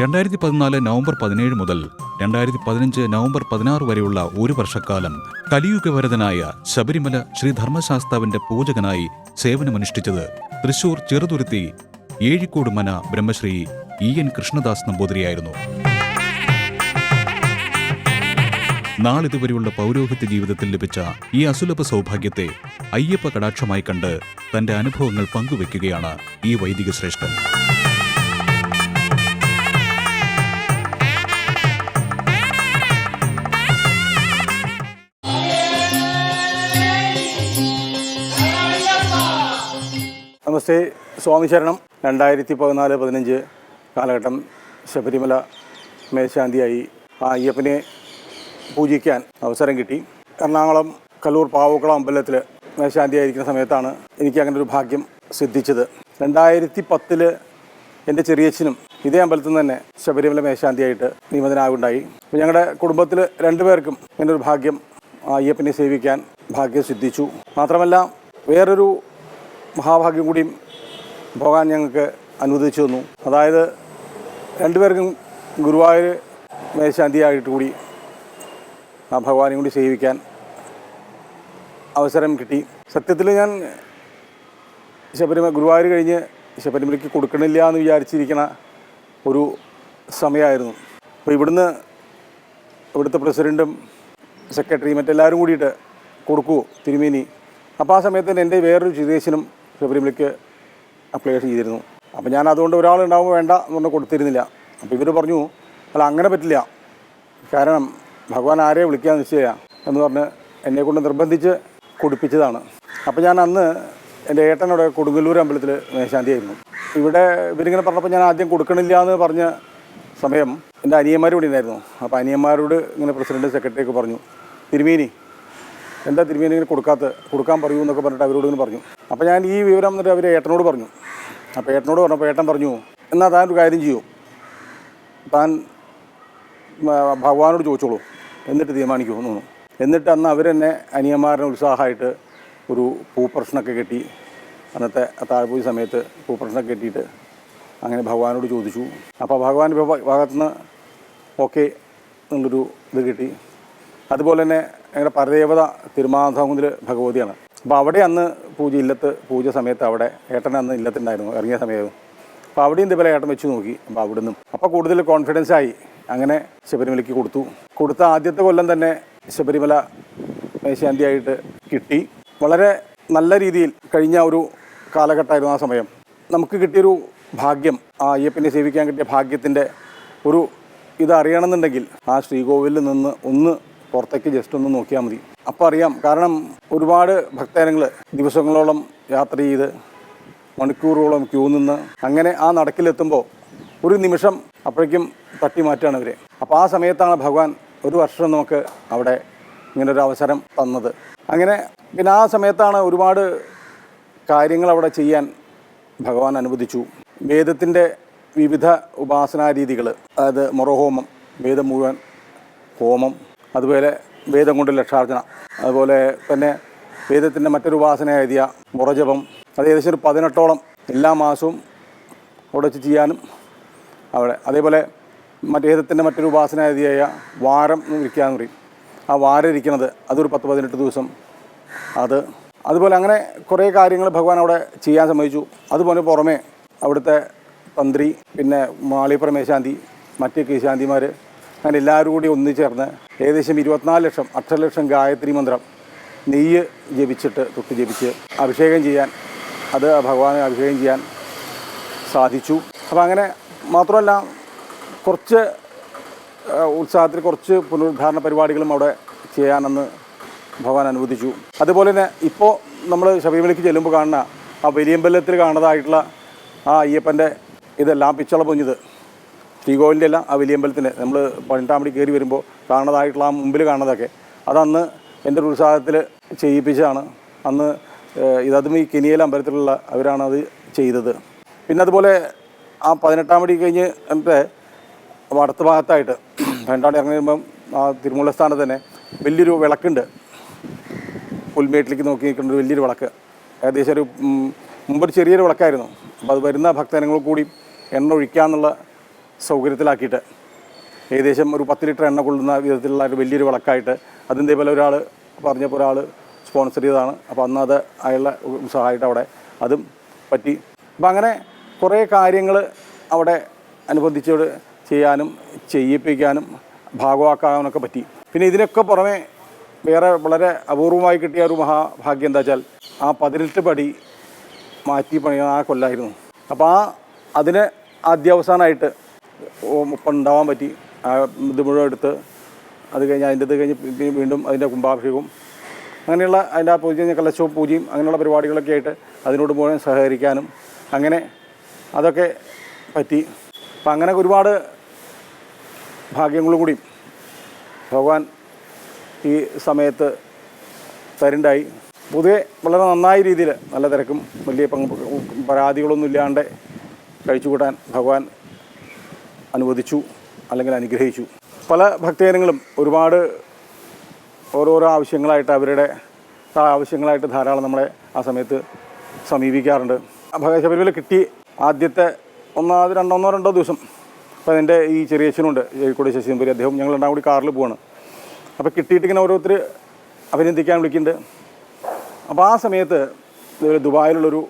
രണ്ടായിരത്തി പതിനാല് നവംബർ പതിനേഴ് മുതൽ രണ്ടായിരത്തി പതിനഞ്ച് നവംബർ പതിനാറ് വരെയുള്ള ഒരു വർഷക്കാലം കലിയുഗവരതനായ ശബരിമല ശ്രീ ധർമ്മശാസ്താവിന്റെ പൂജകനായി സേവനമനുഷ്ഠിച്ചത് തൃശൂർ ചെറുതുരുത്തി ഏഴിക്കോട് മന ബ്രഹ്മശ്രീ ഇ എൻ കൃഷ്ണദാസ് നമ്പൂതിരിയായിരുന്നു. നാളിതുവരെയുള്ള പൗരോഹിത്യ ജീവിതത്തിൽ ലഭിച്ച ഈ അസുലഭ സൗഭാഗ്യത്തെ അയ്യപ്പ കടാക്ഷമായി കണ്ട് തന്റെ അനുഭവങ്ങൾ പങ്കുവെക്കുകയാണ് ഈ വൈദിക ശ്രേഷ്ഠൻ. നമസ്തേ സ്വാമി ശരണം. രണ്ടായിരത്തി പതിനാല് പതിനഞ്ച് കാലഘട്ടം ശബരിമല മേശാന്തിയായി ആ അയ്യപ്പനെ പൂജിക്കാൻ അവസരം കിട്ടി. എറണാകുളം കല്ലൂർ പാവക്കുളം അമ്പലത്തിൽ മേശാന്തിയായിരിക്കുന്ന സമയത്താണ് എനിക്ക് അങ്ങനെ ഒരു ഭാഗ്യം സിദ്ധിച്ചത്. രണ്ടായിരത്തി പത്തിൽ എന്റെ ചെറിയച്ഛനും ഇതേ അമ്പലത്തിൽ നിന്ന് തന്നെ ശബരിമല മേശാന്തിയായിട്ട് നിയമതനാകുണ്ടായി അപ്പോൾ ഞങ്ങളുടെ കുടുംബത്തിൽ രണ്ടുപേർക്കും ഇങ്ങനെ ഒരു ഭാഗ്യം അയ്യപ്പനെ സേവിക്കാൻ ഭാഗ്യം സിദ്ധിച്ചു. മാത്രമല്ല വേറൊരു മഹാഭാഗ്യം കൂടിയും പോകാൻ ഞങ്ങൾക്ക് അനുവദിച്ചു തന്നു. അതായത് രണ്ടുപേർക്കും ഗുരുവായൂർ മേശാന്തിയായിട്ട് കൂടി ആ ഭഗവാനെ കൂടി സേവിക്കാൻ അവസരം കിട്ടി. സത്യത്തിൽ ഞാൻ ശബരിമല ഗുരുവായൂർ കഴിഞ്ഞ് ശബരിമലയ്ക്ക് കൊടുക്കണില്ല എന്ന് വിചാരിച്ചിരിക്കുന്ന ഒരു സമയമായിരുന്നു അപ്പോൾ ഇവിടുന്ന് ഇവിടുത്തെ പ്രസിഡന്റും സെക്രട്ടറിയും മറ്റെല്ലാവരും കൂടിയിട്ട് കൊടുക്കുമോ തിരുമേനി. അപ്പോൾ ആ സമയത്ത് തന്നെ എന്റെ വേറൊരു ചിതേശനും ശബരിമലയ്ക്ക് അപ്ലൈ ചെയ്തിരുന്നു. അപ്പോൾ ഞാൻ അതുകൊണ്ട് ഒരാളുണ്ടാവുമ്പോൾ വേണ്ട എന്ന് പറഞ്ഞ് കൊടുത്തിരുന്നില്ല. അപ്പോൾ ഇവർ പറഞ്ഞു അല്ല അങ്ങനെ പറ്റില്ല. കാരണം ഭഗവാൻ ആരെ വിളിക്കാൻ നിശ്ചയ എന്ന് പറഞ്ഞ് എന്നെ കൊണ്ട് നിർബന്ധിച്ച് കുടിപ്പിച്ചതാണ്. അപ്പോൾ ഞാൻ അന്ന് എന്റെ ഏട്ടനോട് കൊടുങ്ങല്ലൂർ അമ്പലത്തിൽ മേശാന്തിയായിരുന്നു. ഇവിടെ ഇവരിങ്ങനെ പറഞ്ഞപ്പോൾ ഞാൻ ആദ്യം കൊടുക്കണില്ല എന്ന് പറഞ്ഞ സമയം എന്റെ അനിയന്മാർ ഇവിടെ ഉണ്ടായിരുന്നു. അപ്പോൾ അനിയന്മാരോട് ഇങ്ങനെ പ്രസിഡന്റ് സെക്രട്ടറി ഒക്കെ പറഞ്ഞു തിരുമേനി എന്താ തിരുമേനി ഇങ്ങനെ കൊടുക്കാത്ത? കൊടുക്കാൻ പറയൂ എന്നൊക്കെ പറഞ്ഞിട്ട് അവരോട് ഇങ്ങനെ പറഞ്ഞു. അപ്പോൾ ഞാൻ ഈ വിവരം എന്നിട്ട് അവർ ഏട്ടനോട് പറഞ്ഞു. അപ്പോൾ ഏട്ടനോട് പറഞ്ഞപ്പോൾ ഏട്ടൻ പറഞ്ഞു എന്നാൽ താൻ ഒരു കാര്യം ചെയ്യൂ. താൻ ഭഗവാനോട് ചോദിച്ചോളൂ. എന്നിട്ട് തീരുമാനിക്കൂ തോന്നുന്നു. എന്നിട്ട് അന്ന് അവരെന്നെ അനിയന്മാരുടെ ഉത്സാഹമായിട്ട് ഒരു പൂപ്രശ്നമൊക്കെ കെട്ടി അന്നത്തെ താഴ്പൂജ സമയത്ത് പൂപ്രശ്നമൊക്കെ കെട്ടിയിട്ട് അങ്ങനെ ഭഗവാനോട് ചോദിച്ചു. അപ്പോൾ ഭഗവാന്റെ ഭാഗത്തുനിന്ന് ഓക്കെ എന്നുള്ളൊരു ഇത് കിട്ടി. അതുപോലെ തന്നെ ഞങ്ങളുടെ പരദേവത തിരുമാധാകുന്നിൽ ഭഗവതിയാണ്. അപ്പോൾ അവിടെ അന്ന് പൂജ ഇല്ലത്ത് പൂജ സമയത്ത് അവിടെ ഏട്ടൻ അന്ന് ഇല്ലത്തുണ്ടായിരുന്നു ഇറങ്ങിയ സമയമായിരുന്നു അപ്പോൾ അവിടെയും ഇതുപോലെ ഏട്ടൻ വെച്ച് നോക്കി. അപ്പോൾ അവിടെ നിന്നും അപ്പോൾ കൂടുതൽ കോൺഫിഡൻസ് ആയി. അങ്ങനെ ശബരിമലയ്ക്ക് കൊടുത്തു. കൊടുത്ത ആദ്യത്തെ കൊല്ലം തന്നെ ശബരിമല മേശാന്തിയായിട്ട് കിട്ടി. വളരെ നല്ല രീതിയിൽ കഴിഞ്ഞ ഒരു കാലഘട്ടമായിരുന്നു ആ സമയം. നമുക്ക് കിട്ടിയൊരു ഭാഗ്യം ആ അയ്യപ്പനെ സേവിക്കാൻ കിട്ടിയ ഭാഗ്യത്തിന്റെ ഒരു ഇത് അറിയണമെന്നുണ്ടെങ്കിൽ ആ ശ്രീകോവിലിൽ നിന്ന് ഒന്ന് പുറത്തേക്ക് ജസ്റ്റ് ഒന്ന് നോക്കിയാൽ മതി. അപ്പോൾ അറിയാം കാരണം ഒരുപാട് ഭക്തജനങ്ങൾ ദിവസങ്ങളോളം യാത്ര ചെയ്ത് മണിക്കൂറുകളോളം ക്യൂ നിന്ന് അങ്ങനെ ആ നടക്കിലെത്തുമ്പോൾ ഒരു നിമിഷം അപ്പോഴേക്കും തട്ടി മാറ്റുകയാണ് ഇവരെ. അപ്പോൾ ആ സമയത്താണ് ഭഗവാൻ ഒരു വർഷം നമുക്ക് അവിടെ ഇങ്ങനെ ഒരു അവസരം തന്നത്. അങ്ങനെ പിന്നെ ആ സമയത്താണ് ഒരുപാട് കാര്യങ്ങൾ അവിടെ ചെയ്യാൻ ഭഗവാൻ അനുവദിച്ചു. വേദത്തിന്റെ വിവിധ ഉപാസനാരീതികൾ അതായത് മുറഹോമം വേദം മുഴുവൻ ഹോമം അതുപോലെ വേദം കൊണ്ട് ലക്ഷാർജന അതുപോലെ തന്നെ വേദത്തിന്റെ മറ്റൊരു ഉപാസനയായ മുറജപം. അത് ഏകദേശം ഒരു പതിനെട്ടോളം എല്ലാ മാസവും അവിടെ വെച്ച് ചെയ്യാനും അവിടെ. അതേപോലെ മറ്റേതത്തിന്റെ മറ്റൊരു ഉപാസനാതിയായ വാരം ഇരിക്കാന്ന് പറയും ആ വാരം ഇരിക്കുന്നത് അതൊരു പത്ത് പതിനെട്ട് ദിവസം. അത് അതുപോലെ അങ്ങനെ കുറേ കാര്യങ്ങൾ ഭഗവാൻ അവിടെ ചെയ്യാൻ സമ്മതിച്ചു. അതുപോലെ പുറമെ അവിടുത്തെ തന്ത്രി പിന്നെ മാളി മേശാന്തി മറ്റ് കീശാന്തിമാർ അങ്ങനെ എല്ലാവരും കൂടി ഒന്നിച്ചേർന്ന് ഏകദേശം ഇരുപത്തിനാല് ലക്ഷം അക്ഷരലക്ഷം ഗായത്രി മന്ത്രം നെയ്യ് ജപിച്ചിട്ട് തൊട്ട് ജപിച്ച് അഭിഷേകം ചെയ്യാൻ അത് ഭഗവാനെ അഭിഷേകം ചെയ്യാൻ സാധിച്ചു. അപ്പോൾ അങ്ങനെ മാത്രമല്ല കുറച്ച് ഉത്സാഹത്തിൽ കുറച്ച് പുനരുദ്ധാരണ പരിപാടികളും അവിടെ ചെയ്യാനെന്ന് ഭഗവാൻ അനുവദിച്ചു. അതുപോലെ തന്നെ ഇപ്പോൾ നമ്മൾ ശബരിമലയ്ക്ക് ചെല്ലുമ്പോൾ കാണുന്ന ആ വലിയമ്പലത്തിൽ കാണുന്നതായിട്ടുള്ള ആ അയ്യപ്പന്റെ ഇതെല്ലാം പിച്ചള പൊഞ്ഞത്. ശ്രീകോവിലിന്റെ എല്ലാം ആ വലിയമ്പലത്തിന്റെ. നമ്മൾ പതിനെട്ടാമടി കയറി വരുമ്പോൾ കാണുന്നതായിട്ടുള്ള ആ മുമ്പിൽ കാണുന്നതൊക്കെ. അതന്ന് എന്റെ ഒരു ഉത്സാഹത്തിൽ ചെയ്യിപ്പിച്ചതാണ്. അന്ന് ഇതും ഈ കെനിയയിലെ അമ്പലത്തിലുള്ള അവരാണ് അത് ചെയ്തത്. പിന്നെ അതുപോലെ ആ പതിനെട്ടാം പടി കഴിഞ്ഞ് എന്നിട്ട് വടത്ത് ഭാഗത്തായിട്ട് രണ്ടാണ്ട് ഇറങ്ങി വരുമ്പം ആ തിരുമുള്ള സ്ഥാനത്ത് തന്നെ വലിയൊരു വിളക്കുണ്ട്. പുൽമേട്ടിലേക്ക് നോക്കി നിൽക്കുന്ന ഒരു വലിയൊരു വിളക്ക്. ഏകദേശം ഒരു മുമ്പൊരു ചെറിയൊരു വിളക്കായിരുന്നു. അപ്പോൾ അത് വരുന്ന ഭക്തജനങ്ങൾ കൂടി എണ്ണ ഒഴിക്കാന്നുള്ള സൗകര്യത്തിലാക്കിയിട്ട് ഏകദേശം ഒരു പത്ത് ലിറ്റർ എണ്ണ കൊള്ളുന്ന വിധത്തിലുള്ള ഒരു വലിയൊരു വിളക്കായിട്ട് അതിന്റെ പോലെ ഒരാൾ പറഞ്ഞപ്പോൾ ഒരാൾ സ്പോൺസർ ചെയ്തതാണ്. അപ്പോൾ അന്ന് അത് അയാളുടെ സഹായിട്ട് അവിടെ അതും പറ്റി. അപ്പം അങ്ങനെ കുറേ കാര്യങ്ങൾ അവിടെ അനുബന്ധിച്ചോട് ചെയ്യാനും ചെയ്യിപ്പിക്കാനും ഭാഗമാക്കാനൊക്കെ പറ്റി. പിന്നെ ഇതിനൊക്കെ പുറമെ വേറെ വളരെ അപൂർവമായി കിട്ടിയ ഒരു മഹാഭാഗ്യം എന്താ വെച്ചാൽ ആ പതിനെട്ട് പടി മാറ്റി പണിയുന്ന ആ കൊല്ലായിരുന്നു. അപ്പോൾ ആ അതിന് ആദ്യാവസാനമായിട്ട് ഉണ്ടാവാൻ പറ്റി. ആ ഇത് മുഴുവൻ എടുത്ത് അത് കഴിഞ്ഞ് അതിന്റെ ഇത് കഴിഞ്ഞ് വീണ്ടും അതിന്റെ കുംഭാഭിഷേകവും അങ്ങനെയുള്ള അതിന്റെ ആ പൂജ കലശവും പൂജയും അങ്ങനെയുള്ള പരിപാടികളൊക്കെ ആയിട്ട് അതിനോട് മുഴുവൻ സഹകരിക്കാനും അങ്ങനെ അതൊക്കെ പറ്റി. അപ്പം അങ്ങനെ ഒരുപാട് ഭാഗ്യങ്ങളും കൂടി ഭഗവാൻ ഈ സമയത്ത് തരുണ്ടായി. പൊതുവെ വളരെ നന്നായ രീതിയിൽ നല്ല തിരക്കും വലിയ പരാതികളൊന്നും ഇല്ലാണ്ട് കഴിച്ചുകൂട്ടാൻ ഭഗവാൻ അനുവദിച്ചു അല്ലെങ്കിൽ അനുഗ്രഹിച്ചു. പല ഭക്തജനങ്ങളും ഒരുപാട് ഓരോരോ ആവശ്യങ്ങളായിട്ട് അവരുടെ ആവശ്യങ്ങളായിട്ട് ധാരാളം നമ്മളെ ആ സമയത്ത് സമീപിക്കാറുണ്ട്. ശബരിമല കിട്ടി ആദ്യത്തെ ഒന്നാമത് രണ്ടൊന്നോ രണ്ടോ ദിവസം. അപ്പോൾ അതിന്റെ ഈ ചെറിയ അച്ഛനുണ്ട് കോഴിക്കോട് ശശിമ്പരി അദ്ദേഹം ഞങ്ങൾ രണ്ടാം കൂടി കാറിൽ പോവാണ്. അപ്പോൾ കിട്ടിയിട്ട് ഇങ്ങനെ ഓരോരുത്തർ അഭിനന്ദിക്കാൻ വിളിക്കുന്നുണ്ട്. അപ്പോൾ ആ സമയത്ത് ഇതുപോലെ ദുബായിലുള്ളൊരു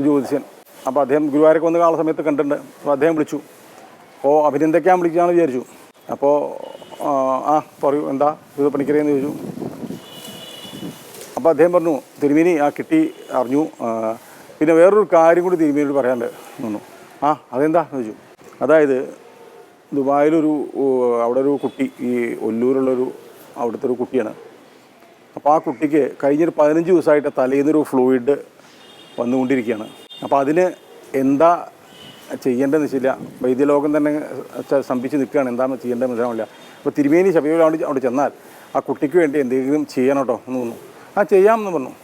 ജ്യോതിഷ്യൻ അപ്പോൾ അദ്ദേഹം ഗുരുവായൂരൊക്കെ വന്ന് കാണുന്ന സമയത്ത് കണ്ടിട്ടുണ്ട്. അപ്പോൾ അദ്ദേഹം വിളിച്ചു. അപ്പോൾ അഭിനന്ദിക്കാൻ വിളിക്കുകയാണെന്ന് വിചാരിച്ചു. അപ്പോൾ ആ, പറയൂ എന്താ? ഇത് പണിക്കരയെന്ന് ചോദിച്ചു. അപ്പോൾ അദ്ദേഹം പറഞ്ഞു തിരുമേനി ആ കിട്ടി അറിഞ്ഞു. പിന്നെ വേറൊരു കാര്യം കൂടി തിരുമേനോട് പറയാണ്ട് നിന്നു. ആ അതെന്താ? ചോദിച്ചു. അതായത് ദുബായിലൊരു അവിടെ ഒരു കുട്ടി ഈ ഒല്ലൂരുള്ളൊരു അവിടുത്തെ ഒരു കുട്ടിയാണ്. അപ്പോൾ ആ കുട്ടിക്ക് കഴിഞ്ഞൊരു പതിനഞ്ച് ദിവസമായിട്ട് തലേന്നൊരു ഫ്ലൂയിഡ് വന്നുകൊണ്ടിരിക്കുകയാണ്. അപ്പോൾ അതിന് എന്താ ചെയ്യേണ്ടതെന്ന് വെച്ചില്ല. വൈദ്യലോകം തന്നെ സ്തംഭിച്ച് നിൽക്കുകയാണ്. എന്താണ് ചെയ്യേണ്ടത് മനസ്സിലാവില്ല അപ്പോൾ തിരുമേനി ശബരിമല അവിടെ അവിടെ ചെന്നാൽ ആ കുട്ടിക്ക് വേണ്ടി എന്തെങ്കിലും ചെയ്യണം കേട്ടോ എന്ന് തോന്നുന്നു. ആ ചെയ്യാമെന്ന് പറഞ്ഞു.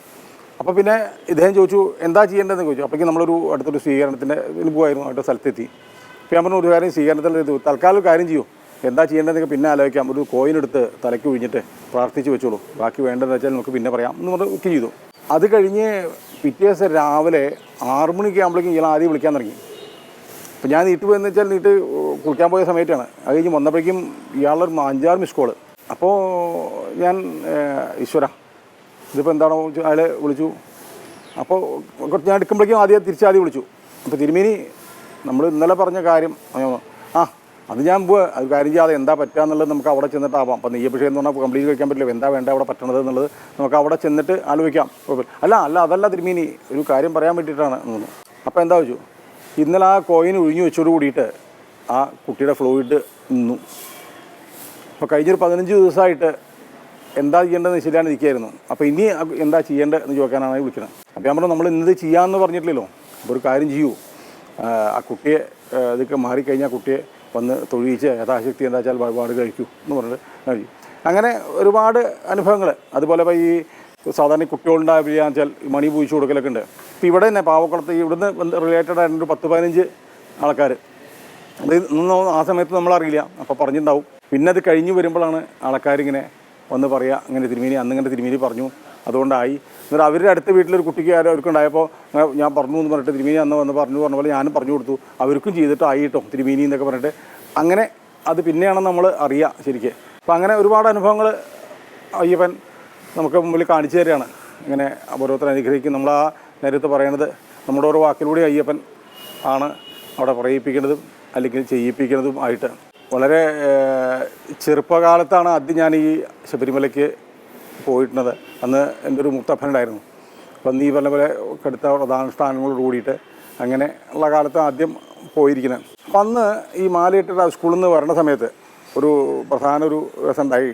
അപ്പോൾ പിന്നെ ഇദ്ദേഹം ചോദിച്ചു എന്താ ചെയ്യേണ്ടതെന്ന് ചോദിച്ചു. അപ്പോഴേക്കും നമ്മളൊരു അടുത്തൊരു സ്വീകരണത്തിന്റെ പോകുമായിരുന്നു അവരുടെ സ്ഥലത്തെത്തി. അപ്പോൾ ഞാൻ പറഞ്ഞു ഒരു കാര്യം സ്വീകരണത്തിൽ ഇത് തൽക്കാലം കാര്യം ചെയ്യൂ. എന്താ ചെയ്യേണ്ടതെന്നൊക്കെ പിന്നെ ആലോചിക്കാം. ഒരു കോയിൻ എടുത്ത് തലയ്ക്ക് ഒഴിഞ്ഞിട്ട് പ്രാർത്ഥിച്ച് വെച്ചോളൂ. ബാക്കി വേണ്ടതെന്ന് വെച്ചാൽ നമുക്ക് പിന്നെ പറയാം എന്ന് പറഞ്ഞ് ബുക്ക് ചെയ്തു. അത് കഴിഞ്ഞ് പിറ്റേ ദിവസം രാവിലെ ആറ് മണിക്ക് ആകുമ്പോഴേക്കും ഇയാൾ ആദ്യം വിളിക്കാൻ തുടങ്ങി. അപ്പോൾ ഞാൻ നീട്ട് പോയെന്ന് വെച്ചാൽ നീട്ട് കുളിക്കാൻ പോയ സമയത്താണ്. അത് കഴിഞ്ഞ് വന്നപ്പോഴേക്കും ഇയാളൊരു അഞ്ചാറ് മിസ് കോൾ അപ്പോൾ ഞാൻ ഈശ്വര ഇതിപ്പോൾ എന്താണോ. അയാളെ വിളിച്ചു. അപ്പോൾ കുറച്ച് ഞാൻ എടുക്കുമ്പോഴേക്കും ആദ്യം തിരിച്ചാദ്യം വിളിച്ചു. അപ്പോൾ തിരുമേനി നമ്മൾ ഇന്നലെ പറഞ്ഞ കാര്യം ആ അത് ഞാൻ അത് കാര്യം ചെയ്യാതെ എന്താ പറ്റുക എന്നുള്ളത് നമുക്ക് അവിടെ ചെന്നിട്ടാവാം. അപ്പോൾ നെയ്യഭിഷേകം എന്ന് പറഞ്ഞാൽ കംപ്ലീറ്റ് കഴിക്കാൻ പറ്റില്ല. എന്താ വേണ്ട അവിടെ പറ്റണത് എന്നുള്ളത് നമുക്ക് അവിടെ ചെന്നിട്ട് ആലോചിക്കാം. അല്ല അല്ല അതല്ല തിരുമേനി. ഒരു കാര്യം പറയാൻ വേണ്ടിയിട്ടാണ് എന്ന് അപ്പോൾ എന്താ വെച്ചു ഇന്നലെ ആ കോയിൻ ഒഴിഞ്ഞു വെച്ചോട് കൂടിയിട്ട് ആ കുട്ടിയുടെ ഫ്ലൂയിഡ് നിന്നു. അപ്പോൾ കഴിഞ്ഞൊരു പതിനഞ്ച് ദിവസമായിട്ട് എന്താ ചെയ്യേണ്ടതെന്ന് ശരിയാണ് ഇരിക്കുകയായിരുന്നു. അപ്പോൾ ഇനി എന്താ ചെയ്യേണ്ടത് എന്ന് ചോദിക്കാനാണ് വിളിക്കുന്നത് അപ്പോൾ ഞാൻ പറഞ്ഞു നമ്മൾ ഇന്നത് ചെയ്യാമെന്ന് പറഞ്ഞിട്ടില്ലല്ലോ. അപ്പോൾ ഒരു കാര്യം ചെയ്യൂ. ആ, കുട്ടിയെ ഇതൊക്കെ മാറിക്കഴിഞ്ഞാൽ കുട്ടിയെ വന്ന് തൊഴിയിച്ച് യഥാശക്തി എന്താ വെച്ചാൽ വഴിപാട് കഴിക്കൂ എന്ന് പറഞ്ഞിട്ട് അങ്ങനെ ഒരുപാട് അനുഭവങ്ങൾ അതുപോലെ ഇപ്പോൾ ഈ സാധാരണ കുട്ടികളുണ്ടായ കുട്ടികളുണ്ടാവില്ല വെച്ചാൽ മണി പൂയിച്ചു കൊടുക്കലൊക്കെ ഉണ്ട്. ഇപ്പോൾ ഇവിടെ തന്നെ പാവക്കുളത്ത് ഇവിടുന്ന് റിലേറ്റഡ് ആയിട്ട് ഒരു പത്ത് പതിനഞ്ച് ആൾക്കാർ അത് ആ സമയത്ത് നമ്മളറിയില്ല. അപ്പോൾ പറഞ്ഞിട്ടുണ്ടാവും. പിന്നെ അത് കഴിഞ്ഞ് വരുമ്പോഴാണ് ആൾക്കാരിങ്ങനെ വന്ന് പറയുക അങ്ങനെ തിരുമേനി അന്ന് തിരുമേനി പറഞ്ഞു. അതുകൊണ്ടായി. എന്നിട്ട് അവരുടെ അടുത്ത വീട്ടിലൊരു കുട്ടിക്ക് ആരോ അവർക്കുണ്ടായപ്പോൾ ഞാൻ പറഞ്ഞു എന്ന് പറഞ്ഞിട്ട് തിരുമേനി അന്ന് വന്ന് പറഞ്ഞു പറഞ്ഞ പോലെ ഞാനും പറഞ്ഞു കൊടുത്തു. അവർക്കും ചെയ്തിട്ട് ആയിട്ടോ തിരുമേനി എന്നൊക്കെ പറഞ്ഞിട്ട്. അങ്ങനെ അത് പിന്നെയാണ് നമ്മൾ അറിയുക ശരിക്കും. അപ്പോൾ അങ്ങനെ ഒരുപാട് അനുഭവങ്ങൾ അയ്യപ്പൻ നമുക്ക് മുമ്പിൽ കാണിച്ചു തരികയാണ്. ഇങ്ങനെ ഓരോരുത്തരെ അനുഗ്രഹിക്കും. നമ്മൾ ആ നേരത്തെ പറയണത് നമ്മുടെ ഓരോ വാക്കിലൂടെ അയ്യപ്പൻ ആണ് അവിടെ പറയിപ്പിക്കുന്നതും അല്ലെങ്കിൽ ചെയ്യിപ്പിക്കുന്നതും ആയിട്ട്. വളരെ ചെറുപ്പകാലത്താണ് ആദ്യം ഞാൻ ഈ ശബരിമലയ്ക്ക് പോയിട്ടുള്ളത്. അന്ന് എന്റെ ഒരു മുത്തപ്പനുണ്ടായിരുന്നു അപ്പം നീ പറഞ്ഞ പോലെ കടുത്ത പ്രധാനുഷ്ഠാനങ്ങളോട് കൂടിയിട്ട് അങ്ങനെ ഉള്ള കാലത്ത് ആദ്യം പോയിരിക്കുന്നത്. അപ്പം അന്ന് ഈ മാലയിട്ടിട്ട് സ്കൂളിൽ നിന്ന് വരണ സമയത്ത് ഒരു പ്രധാന ഒരു രസം ഉണ്ടായി.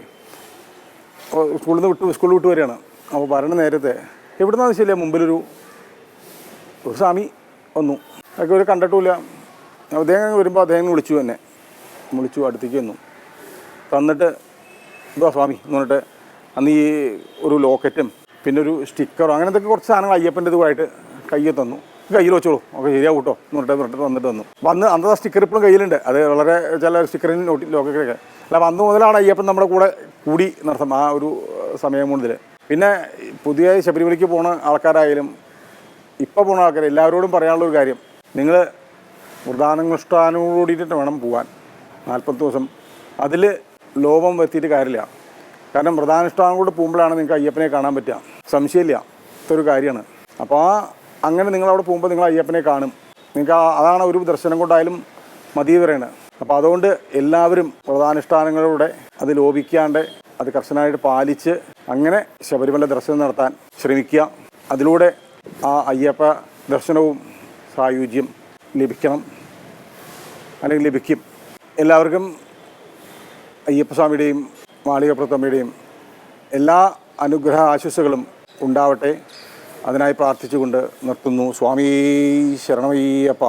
സ്കൂളിൽ നിന്ന് വിട്ട് സ്കൂളിൽ വിട്ട് വരികയാണ്. അപ്പോൾ വരണ നേരത്തെ എവിടെ നിന്നാന്ന് ശരിയാ മുമ്പിലൊരു ഒരു സ്വാമി വന്നു. അതൊക്കെ ഒരു കണ്ടിട്ടുമില്ല. അദ്ദേഹം വരുമ്പോൾ അദ്ദേഹം വിളിച്ചു എന്നെ. വിളിച്ചു അടുത്തേക്ക് തന്നിട്ട് എന്തോ സ്വാമി എന്ന് പറഞ്ഞിട്ട് അന്ന് ഈ ഒരു ലോക്കറ്റും പിന്നെ ഒരു സ്റ്റിക്കറോ അങ്ങനത്തെ കുറച്ച് സാധനങ്ങൾ അയ്യപ്പന്റെ ഇതുമായിട്ട് കയ്യിൽ തന്നു. കയ്യിൽ വെച്ചോളൂ ഒക്കെ ശരിയാവും കേട്ടോ എന്ന് പറഞ്ഞിട്ട് വന്നിട്ട് വന്നു വന്ന് അന്നത്തെ സ്റ്റിക്കർ ഇപ്പോഴും കയ്യിലുണ്ട്. അത് വളരെ ചില സ്റ്റിക്കറിന് നോട്ടി ലോക്കൊക്കെ അല്ല വന്നു മുതലാണ് അയ്യപ്പൻ നമ്മുടെ കൂടെ കൂടി നടത്തും ആ ഒരു സമയം മുതൽ പിന്നെ പുതിയ ശബരിമലയ്ക്ക് പോണ ആൾക്കാരായാലും ഇപ്പോൾ പോണ ആൾക്കാർ എല്ലാവരോടും പറയാനുള്ള ഒരു കാര്യം. നിങ്ങൾ വൃതാനുഷ്ഠാനോടുകൂടിയിട്ട് വേണം പോകാൻ നാൽപ്പത് ദിവസം. അതിൽ ലോപം വരുത്തിയിട്ട് കാര്യമില്ല. കാരണം വ്രതാനുഷ്ഠാനം കൂടെ പോകുമ്പോഴാണ് നിങ്ങൾക്ക് അയ്യപ്പനെ കാണാൻ പറ്റുക. സംശയമില്ല. ഇതൊരു കാര്യമാണ്. അപ്പോൾ ആ അങ്ങനെ നിങ്ങൾ അവിടെ പോകുമ്പോൾ നിങ്ങൾ അയ്യപ്പനെ കാണും. നിങ്ങൾക്ക് അതാണ് ഒരു ദർശനം കൊണ്ടായാലും മതി പറയണത്. അപ്പോൾ അതുകൊണ്ട് എല്ലാവരും വ്രതാനുഷ്ഠാനങ്ങളിലൂടെ അത് ലോപിക്കാണ്ട് അത് കർശനമായിട്ട് പാലിച്ച് അങ്ങനെ ശബരിമല ദർശനം നടത്താൻ ശ്രമിക്കുക. അതിലൂടെ ആ അയ്യപ്പ ദർശനവും സായുജ്യം ലഭിക്കണം. അല്ലെങ്കിൽ ലഭിക്കും. എല്ലാവർക്കും അയ്യപ്പസ്വാമിയുടെയും മാളികപ്രത്തമ്മയുടെയും എല്ലാ അനുഗ്രഹ ആശംസകളും ഉണ്ടാവട്ടെ. അതിനായി പ്രാർത്ഥിച്ചുകൊണ്ട് നിർത്തുന്നു. സ്വാമി ശരണമയ്യപ്പ.